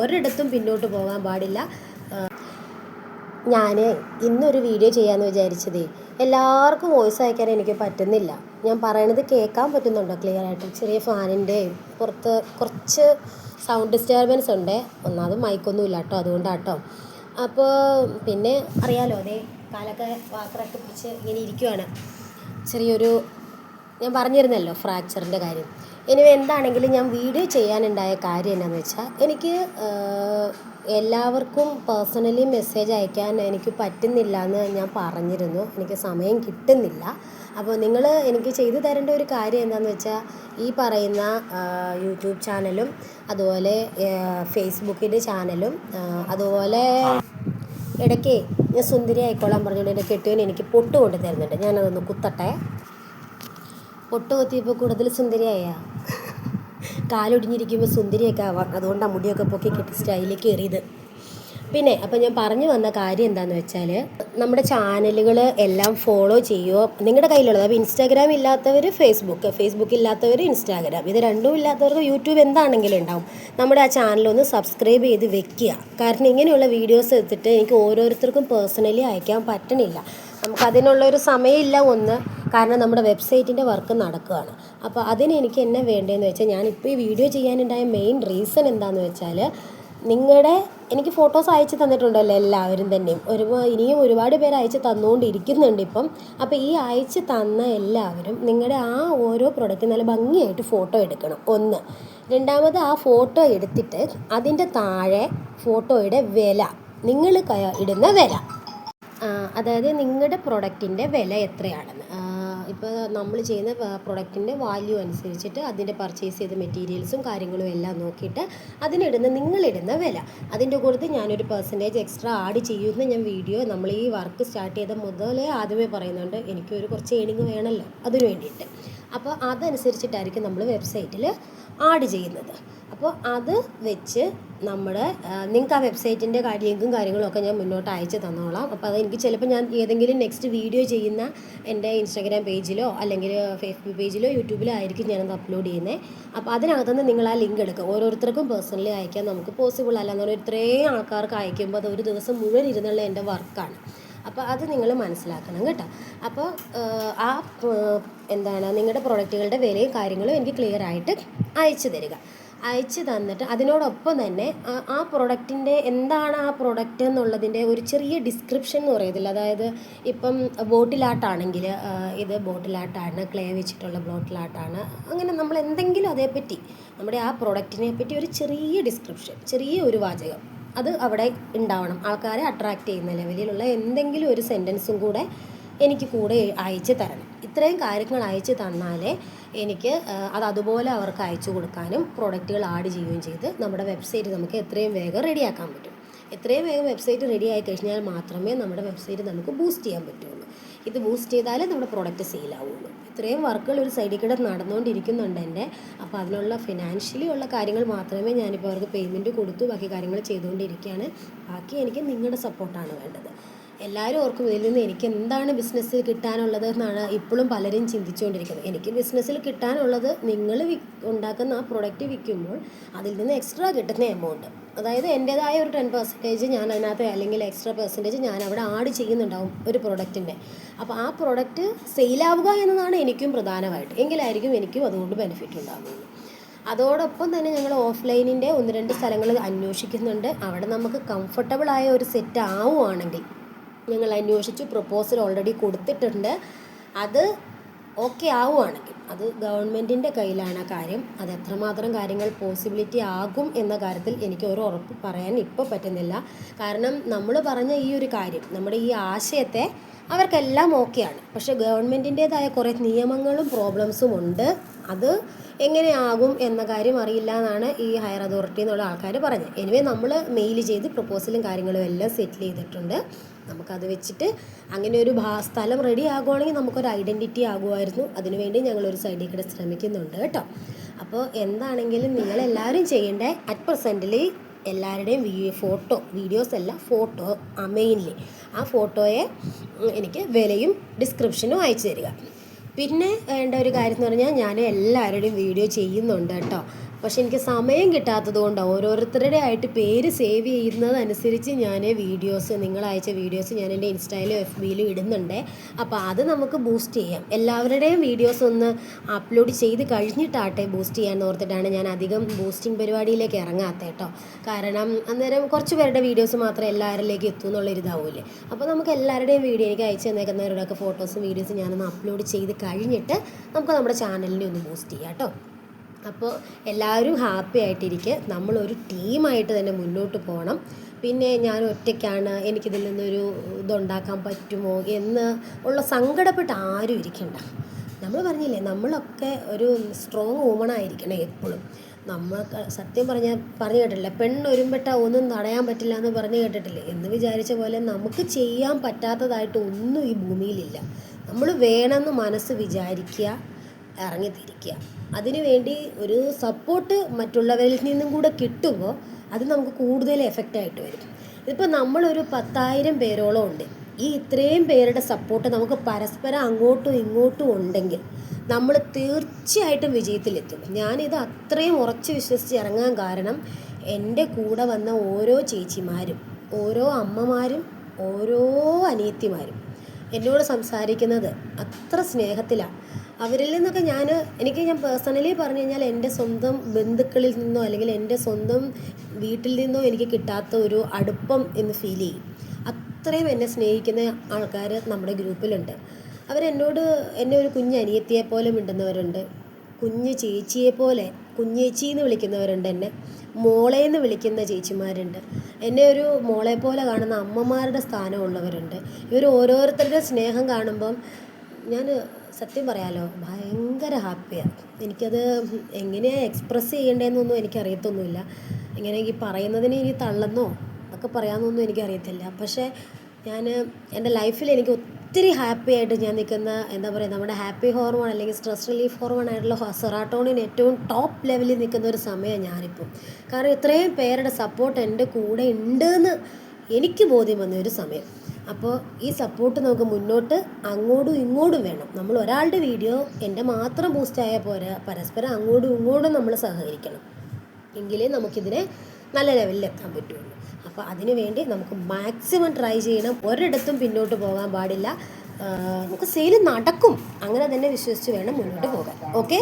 ഒരിടത്തും പിന്നോട്ട് പോകാൻ പാടില്ല. ഞാൻ ഇന്നൊരു വീഡിയോ ചെയ്യാമെന്ന് വിചാരിച്ചതേ. എല്ലാവർക്കും വോയിസ് അയക്കാൻ എനിക്ക് പറ്റുന്നില്ല. ഞാൻ പറയണത് കേൾക്കാൻ പറ്റുന്നുണ്ടോ ക്ലിയർ ആയിട്ട്? ചെറിയ ഫാനിന്റെ പുറത്ത് കുറച്ച് സൗണ്ട് ഡിസ്റ്റർബൻസ് ഉണ്ട്. ഒന്നാമത് മൈക്കൊന്നും ഇല്ല കേട്ടോ അതുകൊണ്ടാട്ടോ. അപ്പോൾ പിന്നെ അറിയാലോ അതേ കാലൊക്കെ വാക്കറൊക്കെ പിടിച്ച് ഇങ്ങനെ ഇരിക്കുവാണ്. ചെറിയൊരു ഞാൻ പറഞ്ഞിരുന്നല്ലോ ഫ്രാക്ചറിന്റെ കാര്യം. ഇനി എന്താണെങ്കിലും ഞാൻ വീഡിയോ ചെയ്യാനുണ്ടായ കാര്യം എന്താണെന്ന് വെച്ചാൽ എനിക്ക് എല്ലാവർക്കും പേഴ്സണലി മെസ്സേജ് അയക്കാൻ എനിക്ക് പറ്റുന്നില്ല എന്ന് ഞാൻ പറഞ്ഞിരുന്നു. എനിക്ക് സമയം കിട്ടുന്നില്ല. അപ്പോൾ നിങ്ങൾ എനിക്ക് ചെയ്തു തരേണ്ട ഒരു കാര്യം എന്താണെന്ന് വെച്ചാൽ ഈ പറയുന്ന യൂട്യൂബ് ചാനലും അതുപോലെ ഫേസ്ബുക്കിന്റെ ചാനലും അതുപോലെ ഇടയ്ക്ക് ഞാൻ സുന്ദരി ആയിക്കോളാൻ പറഞ്ഞുകൊണ്ട് എന്റെ കെട്ടിയവൻ എനിക്ക് പൊട്ട് കൊണ്ട് തരുന്നുണ്ട് ഞാനതൊന്ന് കുത്തട്ടെ. പൊട്ട് കുത്തിയപ്പോൾ കൂടുതൽ സുന്ദരിയായ? കാലൊടിഞ്ഞിരിക്കുമ്പോൾ സുന്ദരിയൊക്കെ ആവാം. അതുകൊണ്ടാണ് മുടിയൊക്കെ പൊക്കി കെട്ടി സ്റ്റൈലിൽ കയറിയത് പിന്നെ അപ്പം ഞാൻ പറഞ്ഞു വന്ന കാര്യം എന്താണെന്ന് വെച്ചാൽ നമ്മുടെ ചാനലുകൾ എല്ലാം ഫോളോ ചെയ്യുമോ നിങ്ങളുടെ കയ്യിലുള്ളത്. അപ്പോൾ ഇൻസ്റ്റാഗ്രാം ഇല്ലാത്തവർ ഫേസ്ബുക്ക് ഫേസ്ബുക്ക് ഇല്ലാത്തവർ ഇൻസ്റ്റാഗ്രാം. ഇത് രണ്ടും ഇല്ലാത്തവർക്ക് യൂട്യൂബ് എന്താണെങ്കിലും ഉണ്ടാവും. നമ്മുടെ ആ ചാനലൊന്ന് സബ്സ്ക്രൈബ് ചെയ്ത് വെക്കുക. കാരണം ഇങ്ങനെയുള്ള വീഡിയോസ് എടുത്തിട്ട് എനിക്ക് ഓരോരുത്തർക്കും പേഴ്സണലി അയക്കാൻ പറ്റണില്ല. നമുക്കതിനുള്ളൊരു സമയമില്ല ഒന്ന്. കാരണം നമ്മുടെ വെബ്സൈറ്റിന്റെ വർക്ക് നടക്കുകയാണ്. അപ്പോൾ അതിന് എനിക്ക് എന്നെ വേണ്ടതെന്ന് വെച്ചാൽ ഞാനിപ്പോൾ ഈ വീഡിയോ ചെയ്യാനുണ്ടായ മെയിൻ റീസൺ എന്താണെന്ന് വെച്ചാൽ നിങ്ങളുടെ എനിക്ക് ഫോട്ടോസ് അയച്ചു തന്നിട്ടുണ്ടല്ലോ എല്ലാവരും തന്നെയും. ഒരു ഇനിയും ഒരുപാട് പേര് അയച്ച് തന്നുകൊണ്ടിരിക്കുന്നുണ്ട് ഇപ്പം. അപ്പോൾ ഈ അയച്ച് തന്ന എല്ലാവരും നിങ്ങളുടെ ആ ഓരോ പ്രൊഡക്റ്റ് നല്ല ഭംഗിയായിട്ട് ഫോട്ടോ എടുക്കണം. ഒന്ന്. രണ്ടാമത് ആ ഫോട്ടോ എടുത്തിട്ട് അതിന്റെ താഴെ ഫോട്ടോയുടെ വില. നിങ്ങൾ ഇടുന്ന വില. അതായത് നിങ്ങളുടെ പ്രൊഡക്റ്റിന്റെ വില എത്രയാണെന്ന്. ഇപ്പോൾ നമ്മൾ ചെയ്യുന്ന പ്രൊഡക്റ്റിന്റെ വാല്യൂ അനുസരിച്ചിട്ട് അതിന്റെ പർച്ചേസ് ചെയ്ത മെറ്റീരിയൽസും കാര്യങ്ങളും എല്ലാം നോക്കിയിട്ട് അതിനിടുന്ന നിങ്ങളിടുന്ന വില. അതിന്റെ കൂടുതൽ ഞാനൊരു പെർസെന്റേജ് എക്സ്ട്രാ ആഡ് ചെയ്യുമെന്ന് ഞാൻ വീഡിയോ നമ്മൾ ഈ വർക്ക് സ്റ്റാർട്ട് ചെയ്ത മുതലേ ആദ്യമേ പറയുന്നുണ്ട്. എനിക്കൊരു കുറച്ച് ഏണിങ് വേണമല്ലോ. അതിന് വേണ്ടിയിട്ട്. അപ്പോൾ അതനുസരിച്ചിട്ടായിരിക്കും നമ്മൾ വെബ്സൈറ്റിൽ ആഡ് ചെയ്യുന്നത്. അപ്പോൾ അത് വെച്ച് നമ്മുടെ നിങ്ങൾക്ക് ആ വെബ്സൈറ്റിന്റെ കാര്യങ്ങളും കാര്യങ്ങളും ഞാൻ മുന്നോട്ട് അയച്ച് തന്നോളാം. അപ്പോൾ അതെനിക്ക് ചിലപ്പോൾ ഞാൻ ഏതെങ്കിലും നെക്സ്റ്റ് വീഡിയോ ചെയ്യുന്ന എന്റെ ഇൻസ്റ്റാഗ്രാം പേജിലോ അല്ലെങ്കിൽ ഫേസ്ബുക്ക് പേജിലോ യൂട്യൂബിലോ ആയിരിക്കും ഞാനത് അപ്ലോഡ് ചെയ്യുന്നത്. അപ്പോൾ അതിനകത്തുനിന്ന് നിങ്ങൾ ആ ലിങ്ക് എടുക്കുക. ഓരോരുത്തർക്കും പേഴ്സണലി അയക്കാൻ നമുക്ക് പോസിബിൾ അല്ല എന്ന് പറഞ്ഞാൽ ഇത്രയും ആൾക്കാർക്ക് അയക്കുമ്പോൾ അത് ഒരു ദിവസം മുഴുവൻ ഇരുന്നുള്ള എന്റെ വർക്കാണ്. അപ്പോൾ അത് നിങ്ങൾ മനസ്സിലാക്കണം കേട്ടോ. അപ്പോൾ ആ എന്താണ് നിങ്ങളുടെ പ്രൊഡക്റ്റുകളുടെ വിലയും കാര്യങ്ങളും എനിക്ക് ക്ലിയർ ആയിട്ട് അയച്ചു തരിക. അയച്ചു തന്നിട്ട് അതിനോടൊപ്പം തന്നെ ആ- പ്രൊഡക്റ്റിന്റെ എന്താണ് ആ പ്രൊഡക്റ്റ് എന്നുള്ളതിന്റെ ഒരു ചെറിയ ഡിസ്ക്രിപ്ഷൻ എന്ന് പറയത്തില്ല. അതായത് ഇപ്പം ബോട്ടിലാട്ടാണെങ്കിൽ ഇത് ബോട്ടിലാട്ടാണ് ക്ലേ വെച്ചിട്ടുള്ള ബോട്ടിലാട്ടാണ് അങ്ങനെ നമ്മൾ എന്തെങ്കിലും അതേപ്പറ്റി നമ്മുടെ ആ പ്രൊഡക്റ്റിനെ പറ്റി ഒരു ചെറിയ ഡിസ്ക്രിപ്ഷൻ ചെറിയ ഒരു വാചകം. അത് അവിടെ ഉണ്ടാവണം. ആൾക്കാരെ അട്രാക്റ്റ് ചെയ്യുന്ന ലെവലിലുള്ള എന്തെങ്കിലും ഒരു സെന്റൻസും കൂടെ എനിക്ക് കൂടെ അയച്ച് തരണം. ഇത്രയും കാര്യങ്ങൾ അയച്ച് തന്നാലേ എനിക്ക് അത് അതുപോലെ അവർക്ക് അയച്ചു കൊടുക്കാനും പ്രോഡക്റ്റുകൾ ആഡ് ചെയ്യുകയും ചെയ്ത് നമ്മുടെ വെബ്സൈറ്റ് നമുക്ക് എത്രയും വേഗം റെഡിയാക്കാൻ പറ്റും. എത്രയും വേഗം വെബ്സൈറ്റ് റെഡി ആയി കഴിഞ്ഞാൽ മാത്രമേ നമ്മുടെ വെബ്സൈറ്റ് നമുക്ക് ബൂസ്റ്റ് ചെയ്യാൻ പറ്റുള്ളൂ ഇത് ബൂസ്റ്റ് ചെയ്താലേ നമ്മുടെ പ്രോഡക്റ്റ് സെയിലാവുള്ളൂ ഇത്രയും വർക്കുകൾ ഒരു സൈഡിൽ കൂടെ നടന്നുകൊണ്ടിരിക്കുന്നുണ്ട് എന്റെ. അപ്പോൾ അതിനുള്ള ഫിനാൻഷ്യലി ഉള്ള കാര്യങ്ങൾ മാത്രമേ ഞാനിപ്പോൾ അവർക്ക് പേയ്മെന്റ് കൊടുത്തു. ബാക്കി കാര്യങ്ങൾ ചെയ്തുകൊണ്ടിരിക്കുകയാണ്. ബാക്കി എനിക്ക് നിങ്ങളുടെ സപ്പോർട്ടാണ് വേണ്ടത്. എല്ലാവരും ഓർക്കും ഇതിൽ നിന്ന് എനിക്ക് എന്താണ് ബിസിനസ്സിൽ കിട്ടാനുള്ളത് എന്നാണ് ഇപ്പോഴും പലരും ചിന്തിച്ചുകൊണ്ടിരിക്കുന്നത്. എനിക്ക് ബിസിനസ്സിൽ കിട്ടാനുള്ളത് നിങ്ങൾ ഉണ്ടാക്കുന്ന ആ പ്രൊഡക്റ്റ് വിൽക്കുമ്പോൾ അതിൽ നിന്ന് എക്സ്ട്രാ കിട്ടുന്ന എമൗണ്ട് അതായത് എന്റെതായ ഒരു ടെൻ പെർസെന്റേജ് ഞാൻ അതിനകത്ത് അല്ലെങ്കിൽ എക്സ്ട്രാ പെർസെന്റേജ് ഞാൻ അവിടെ ആഡ് ചെയ്യുന്നുണ്ടാവും ഒരു പ്രൊഡക്റ്റിന്റെ അപ്പോൾ ആ പ്രൊഡക്റ്റ് സെയിലാവുക എന്നതാണ് എനിക്കും പ്രധാനമായിട്ട്. എങ്കിലായിരിക്കും എനിക്കും അതുകൊണ്ട് ബെനിഫിറ്റ് ഉണ്ടാകുന്നത് അതോടൊപ്പം തന്നെ ഞങ്ങൾ ഓഫ്ലൈനിന്റെ ഒന്ന് രണ്ട് സ്ഥലങ്ങൾ അന്വേഷിക്കുന്നുണ്ട്. അവിടെ നമുക്ക് കംഫർട്ടബിളായ ഒരു സെറ്റ് ആവുകയാണെങ്കിൽ ഞങ്ങൾ അന്വേഷിച്ചു. പ്രപ്പോസൽ ഓൾറെഡി കൊടുത്തിട്ടുണ്ട്. അത് ഓക്കെ ആവുകയാണെങ്കിൽ അത് ഗവൺമെന്റിന്റെ കയ്യിലാണ് ആ കാര്യം. അത് എത്രമാത്രം കാര്യങ്ങൾ പോസിബിലിറ്റി ആകും എന്ന കാര്യത്തിൽ എനിക്ക് ഒരു ഉറപ്പ് പറയാൻ ഇപ്പോൾ പറ്റുന്നില്ല. കാരണം നമ്മൾ പറഞ്ഞ ഈ ഒരു കാര്യം നമ്മുടെ ഈ ആശയത്തെ അവർക്കെല്ലാം ഓക്കെയാണ് പക്ഷേ ഗവൺമെന്റിന്റേതായ കുറേ നിയമങ്ങളും പ്രോബ്ലംസും ഉണ്ട്. അത് എങ്ങനെയാകും എന്ന കാര്യം അറിയില്ല എന്നാണ് ഈ ഹയർ അതോറിറ്റി എന്നുള്ള ആൾക്കാർ പറഞ്ഞത്. എനിവേ നമ്മൾ മെയിൽ ചെയ്ത് പ്രപ്പോസലും കാര്യങ്ങളും എല്ലാം സെറ്റിൽ ചെയ്തിട്ടുണ്ട്. നമുക്കത് വെച്ചിട്ട് അങ്ങനെ ഒരു ഭാ സ്ഥലം റെഡി ആകുവാണെങ്കിൽ നമുക്കൊരു ഐഡന്റിറ്റി ആകുമായിരുന്നു അതിനുവേണ്ടി ഒരു സൈഡിൽ കൂടെ ശ്രമിക്കുന്നുണ്ട് കേട്ടോ. അപ്പോൾ എന്താണെങ്കിലും നിങ്ങളെല്ലാവരും ചെയ്യേണ്ട? അറ്റ് പ്രസന്റിൽ എല്ലാവരുടെയും വീഡിയോ ഫോട്ടോ വീഡിയോസ് അല്ല ഫോട്ടോ മെയിൻലി ആ ഫോട്ടോയെ എനിക്ക് വിലയും ഡിസ്ക്രിപ്ഷനും അയച്ചു തരിക. പിന്നെ വേണ്ട ഒരു കാര്യം എന്ന് പറഞ്ഞാൽ ഞാൻ എല്ലാവരുടെയും വീഡിയോ ചെയ്യുന്നുണ്ട് കേട്ടോ. പക്ഷെ എനിക്ക് സമയം കിട്ടാത്തത് കൊണ്ടാണ് ഓരോരുത്തരുടെ ആയിട്ട് പേര് സേവ് ചെയ്യുന്നതനുസരിച്ച് ഞാൻ വീഡിയോസ് നിങ്ങൾ അയച്ച വീഡിയോസ് ഞാൻ എന്റെ ഇൻസ്റ്റയിലും എഫ് ബിയിലും ഇടുന്നുണ്ട്. അപ്പോൾ അത് നമുക്ക് ബൂസ്റ്റ് ചെയ്യാം. എല്ലാവരുടെയും വീഡിയോസ് ഒന്ന് അപ്ലോഡ് ചെയ്ത് കഴിഞ്ഞിട്ടാട്ടെ ബൂസ്റ്റ് ചെയ്യാൻ ഓർത്തിട്ടാണ് ഞാൻ അധികം ബൂസ്റ്റിംഗ് പരിപാടിയിലേക്ക് ഇറങ്ങാത്ത കേട്ടോ. കാരണം അന്നേരം കുറച്ച് പേരുടെ വീഡിയോസ് മാത്രം എല്ലാവരിലേക്ക് എത്തൂ എന്നുള്ളൊരിതാവൂലേ അപ്പോൾ നമുക്ക് എല്ലാവരുടെയും വീഡിയോ എനിക്ക് അയച്ചു തന്നേക്കുന്നവരുടെയൊക്കെ ഫോട്ടോസും വീഡിയോസും ഞാനൊന്ന് അപ്ലോഡ് ചെയ്ത് കഴിഞ്ഞിട്ട് നമുക്ക് നമ്മുടെ ചാനലിനെ ഒന്ന് ബൂസ്റ്റ് ചെയ്യാം കേട്ടോ. അപ്പോൾ എല്ലാവരും ഹാപ്പി ആയിട്ടിരിക്കുക നമ്മളൊരു ടീമായിട്ട് തന്നെ മുന്നോട്ട് പോകണം പിന്നെ ഞാൻ ഒറ്റയ്ക്കാണ് എനിക്കിതിൽ നിന്നൊരു ഇതുണ്ടാക്കാൻ പറ്റുമോ എന്ന് ഉള്ള സങ്കടപ്പെട്ട് ആരും ഇരിക്കണ്ട. നമ്മൾ പറഞ്ഞില്ലേ നമ്മളൊക്കെ ഒരു സ്ട്രോങ് വുമൺ ആയിരിക്കണം എപ്പോഴും. നമ്മൾക്ക് സത്യം പറഞ്ഞ പറഞ്ഞു കേട്ടിട്ടില്ല പെണ്ണൊരുമ്പെട്ട ഒന്നും തടയാൻ പറ്റില്ല എന്ന് പറഞ്ഞു കേട്ടിട്ടില്ലേ? എന്ന് വിചാരിച്ച പോലെ നമുക്ക് ചെയ്യാൻ പറ്റാത്തതായിട്ട് ഒന്നും ഈ ഭൂമിയിലില്ല. നമ്മൾ വേണമെന്ന് മനസ്സ് വിചാരിക്കുക ഇറങ്ങിത്തിരിക്കുക. അതിനുവേണ്ടി ഒരു സപ്പോർട്ട് മറ്റുള്ളവരിൽ നിന്നും കൂടെ കിട്ടുമ്പോൾ അത് നമുക്ക് കൂടുതൽ എഫക്റ്റ് ആയിട്ട് വരും. ഇതിപ്പോൾ നമ്മളൊരു പത്തായിരം പേരോളം ഉണ്ട്. ഈ ഇത്രയും പേരുടെ സപ്പോർട്ട് നമുക്ക് പരസ്പരം അങ്ങോട്ടും ഇങ്ങോട്ടും ഉണ്ടെങ്കിൽ നമ്മൾ തീർച്ചയായിട്ടും വിജയത്തിലെത്തും. ഞാനിത് അത്രയും ഉറച്ച് വിശ്വസിച്ച് ഇറങ്ങാൻ കാരണം എന്റെ കൂടെ വന്ന ഓരോ ചേച്ചിമാരും ഓരോ അമ്മമാരും ഓരോ അനിയത്തിമാരും എന്നോട് സംസാരിക്കുന്നത് അത്ര സ്നേഹത്തിലാണ്. അവരിൽ നിന്നൊക്കെ ഞാൻ എനിക്ക് ഞാൻ പേഴ്സണലി പറഞ്ഞു കഴിഞ്ഞാൽ എന്റെ സ്വന്തം ബന്ധുക്കളിൽ നിന്നോ അല്ലെങ്കിൽ എന്റെ സ്വന്തം വീട്ടിൽ നിന്നോ എനിക്ക് കിട്ടാത്ത ഒരു അടുപ്പം എന്ന് ഫീൽ ചെയ്യും. അത്രയും എന്നെ സ്നേഹിക്കുന്ന ആൾക്കാർ നമ്മുടെ ഗ്രൂപ്പിലുണ്ട്. അവരെന്നോട് എന്നെ ഒരു കുഞ്ഞ് അനിയത്തിയെ പോലെ മിണ്ടുന്നവരുണ്ട് കുഞ്ഞ് ചേച്ചിയെ പോലെ കുഞ്ഞേച്ചി എന്ന് വിളിക്കുന്നവരുണ്ട് എന്നെ മോളെ എന്ന് വിളിക്കുന്ന ചേച്ചിമാരുണ്ട്. എന്നെ ഒരു മോളെ പോലെ കാണുന്ന അമ്മമാരുടെ സ്ഥാനമുള്ളവരുണ്ട്. ഇവർ ഓരോരുത്തരുടെ സ്നേഹം കാണുമ്പം ഞാൻ സത്യം പറയാലോ ഭയങ്കര ഹാപ്പിയാണ് എനിക്കത് എങ്ങനെയാണ് എക്സ്പ്രസ് ചെയ്യേണ്ടതെന്നൊന്നും എനിക്കറിയത്തൊന്നുമില്ല. ഇങ്ങനെ ഈ പറയുന്നതിന് ഇനി തള്ളെന്നോ ഒക്കെ പറയാമെന്നൊന്നും എനിക്കറിയത്തില്ല. പക്ഷേ ഞാൻ എന്റെ ലൈഫിൽ എനിക്ക് ഒത്തിരി ഹാപ്പി ആയിട്ട് ഞാൻ നിൽക്കുന്ന എന്താ പറയുക നമ്മുടെ ഹാപ്പി ഹോർമോൺ അല്ലെങ്കിൽ സ്ട്രെസ് റിലീഫ് ഹോർമോൺ ആയിട്ടുള്ള സെറാട്ടോണിൻ ഏറ്റവും ടോപ്പ് ലെവലിൽ നിൽക്കുന്ന ഒരു സമയമാണ് ഞാനിപ്പം കാരണം ഇത്രയും പേരുടെ സപ്പോർട്ട് എന്റെ കൂടെ ഉണ്ടെന്ന് എനിക്ക് ബോധ്യം വന്ന ഒരു സമയം. അപ്പോൾ ഈ സപ്പോർട്ട് നമുക്ക് മുന്നോട്ട് അങ്ങോട്ടും ഇങ്ങോട്ടും വേണം. നമ്മൾ ഒരാളുടെ വീഡിയോ എന്റെ മാത്രം പോസ്റ്റായാൽ പോരാ. പരസ്പരം അങ്ങോട്ടും ഇങ്ങോട്ടും നമ്മൾ സഹകരിക്കണം. എങ്കിലേ നമുക്കിതിനെ നല്ല ലെവലിൽ എത്താൻ പറ്റുള്ളൂ. അപ്പോൾ അതിനുവേണ്ടി നമുക്ക് മാക്സിമം ട്രൈ ചെയ്യണം. ഒരിടത്തും പിന്നോട്ട് പോകാൻ പാടില്ല. നമുക്ക് സെയിൽ നടക്കും. അങ്ങനെ തന്നെ വിശ്വസിച്ച് വേണം മുന്നോട്ട് പോകാൻ. ഓക്കെ